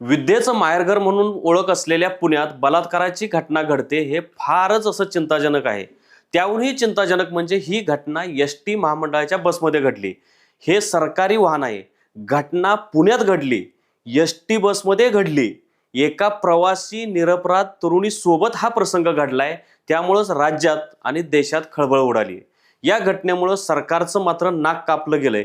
विद्येचं माहेरघर म्हणून ओळख असलेल्या पुण्यात बलात्काराची घटना घडते हे फारच असं चिंताजनक आहे. त्याहूनही चिंताजनक म्हणजे ही घटना एस टी महामंडळाच्या बसमध्ये घडली. हे सरकारी वाहन आहे. घटना पुण्यात घडली. एस टी बसमध्ये घडली. एका प्रवासी निरपराध तरुणी सोबत हा प्रसंग घडलाय. त्यामुळंच राज्यात आणि देशात खळबळ उडाली. या घटनेमुळं सरकारचं मात्र नाक कापलं गेलंय.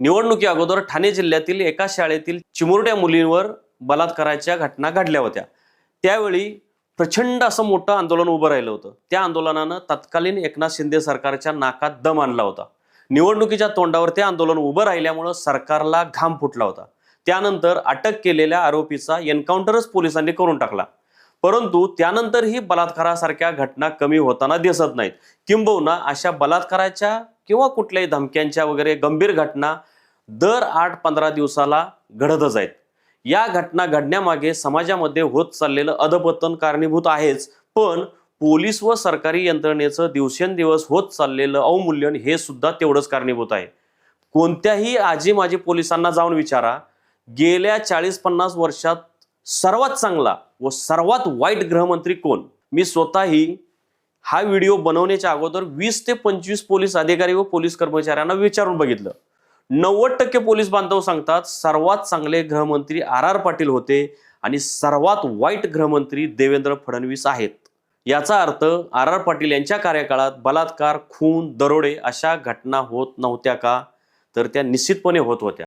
निवडणुकी अगोदर ठाणे जिल्ह्यातील एका शाळेतील चिमुरड्या मुलींवर बलात्काराच्या घटना घडल्या होत्या. त्यावेळी प्रचंड असं मोठं आंदोलन उभं राहिलं होतं. त्या आंदोलनानं तत्कालीन एकनाथ शिंदे सरकारच्या नाकात दम आणला होता. निवडणुकीच्या तोंडावर ते आंदोलन उभं राहिल्यामुळं सरकारला घाम फुटला होता. त्यानंतर अटक केलेल्या आरोपीचा एन्काउंटरच पोलिसांनी करून टाकला. परंतु त्यानंतरही बलात्कारासारख्या घटना कमी होताना दिसत नाहीत. किंबहुना अशा बलात्काराच्या किंवा कुठल्याही धमक्यांच्या वगैरे गंभीर घटना दर आठ पंधरा दिवसाला घडतच आहेत. या घटना घडण्यामागे समाजामध्ये होत चाललेलं अधपतन कारणीभूत आहेच पण पोलीस व सरकारी यंत्रणेचं दिवसेंदिवस होत चाललेलं अवमूल्यन हे सुद्धा तेवढंच कारणीभूत आहे. कोणत्याही आजी माजी पोलिसांना जाऊन विचारा गेल्या चाळीस पन्नास वर्षात सर्वात चांगला व सर्वात वाईट गृहमंत्री कोण? मी स्वतःही हा व्हिडिओ बनवण्याच्या अगोदर वीस ते पंचवीस पोलीस अधिकारी व पोलीस कर्मचाऱ्यांना विचारून बघितलं. नव्वद टक्के पोलीस बांधव सांगतात सर्वात चांगले गृहमंत्री आर आर पाटील होते आणि सर्वात वाईट गृहमंत्री देवेंद्र फडणवीस आहेत. याचा अर्थ आर आर पाटील यांच्या कार्यकाळात बलात्कार खून दरोडे अशा घटना होत नव्हत्या का? तर त्या निश्चितपणे होत होत्या.